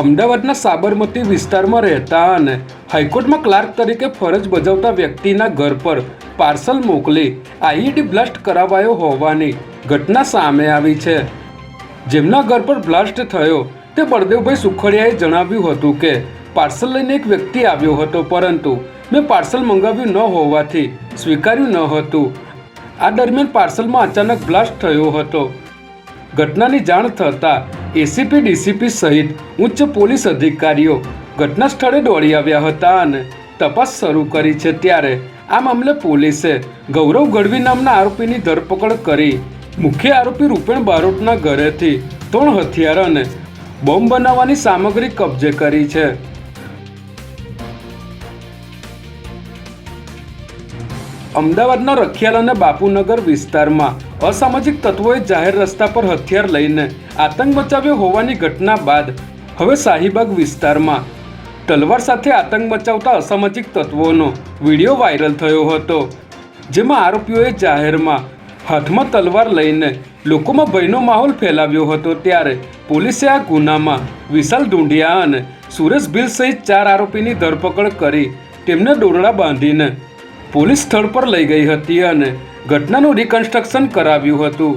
અમદાવાદના સાબરમતી વિસ્તારમાં રહેતા અને હાઈકોર્ટમાં ક્લાર્ક તરીકે ફરજ બજાવતા વ્યક્તિના ઘર પર પાર્સલ મોકલી આઈઈડી બ્લાસ્ટ કરાવાયો હોવાની ઘટના સામે આવી છે. જેમના ઘર પર બ્લાસ્ટ થયો, તે બળદેવભાઈ સુખડિયાએ જણાવ્યું હતું કે, પાર્સલ લઈને એક વ્યક્તિ આવ્યો હતો, પરંતુ મેં પાર્સલ મંગાવ્યું ન હોવાથી સ્વીકાર્યું ન હતું. આ દરમિયાન પાર્સલમાં અચાનક બ્લાસ્ટ થયો હતો. ઘટનાની જાણ થતાં એસીપી ડીસીપી સહિત ઉચ્ચ પોલીસ અધિકારીઓ ઘટના સ્થળે દોડી આવ્યા હતા અને તપાસ શરૂ કરી છે ત્યારે આ મામલે પોલીસે ગૌરવ ગઢવી નામના આરોપીની ધરપકડ કરી મુખ્ય આરોપી રૂપેણ બારોટના ઘરેથી ત્રણ હથિયાર અને બોમ્બ બનાવવાની સામગ્રી કબજે કરી છે. અમદાવાદના રખિયાલ અને બાપુનગર વિસ્તારમાં અસામાજિક તત્વોએ જાહેર રસ્તા પર હથિયાર લઈને આતંક મચાવ્યો હોવાની ઘટના બાદ હવે શાહીબાગ વિસ્તારમાં તલવાર સાથે આતંક મચાવતા અસામાજિક તત્વોનો વીડિયો વાયરલ થયો હતો, જેમાં આરોપીઓએ જાહેરમાં હાથમાં તલવાર લઈને લોકોમાં ભયનો માહોલ ફેલાવ્યો હતો. ત્યારે પોલીસે આ ગુનામાં વિશાલ ઢુંડિયા અને સુરેશ ભીલ સહિત ચાર આરોપીની ધરપકડ કરી તેમને દોરડા બાંધીને પોલીસ સ્થળ પર લઈ ગઈ હતી અને ઘટનાનું રિકન્સ્ટ્રક્શન કરાવ્યું હતું.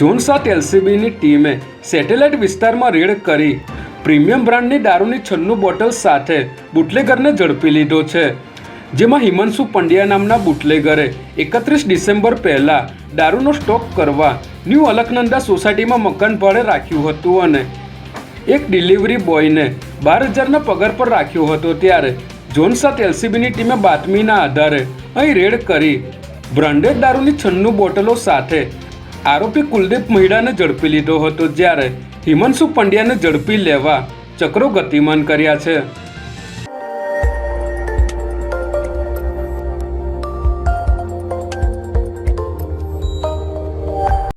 જોનસાત એલસીબીની ટીમે સેટેલાઇટ વિસ્તારમાં રેડ કરી પ્રીમિયમ બ્રાન્ડની દારૂની છન્નું બોટલ સાથે બુટલેગરને ઝડપી લીધો છે. જેમાં હિમાંશુ પંડ્યા નામના બુટલેગરે એકત્રીસ ડિસેમ્બર પહેલાં દારૂનો સ્ટોક કરવા ન્યૂ અલકનંદા સોસાયટીમાં મકાન ભાડે રાખ્યું હતું અને એક ડિલિવરી બોયને બાર હજારના પગાર પર રાખ્યો હતો ત્યારે ઝોન સાત એલસીબીની ટીમે બાતમીના આધારે અહીં રેડ કરી બ્રાન્ડેડ દારૂની છન્નું બોટલો સાથે આરોપી કુલદીપ મહિડાને ઝડપી લીધો હતો જ્યારે હિમાંશુ પંડ્યાને ઝડપી લેવા ચક્રો ગતિમાન કર્યા છે.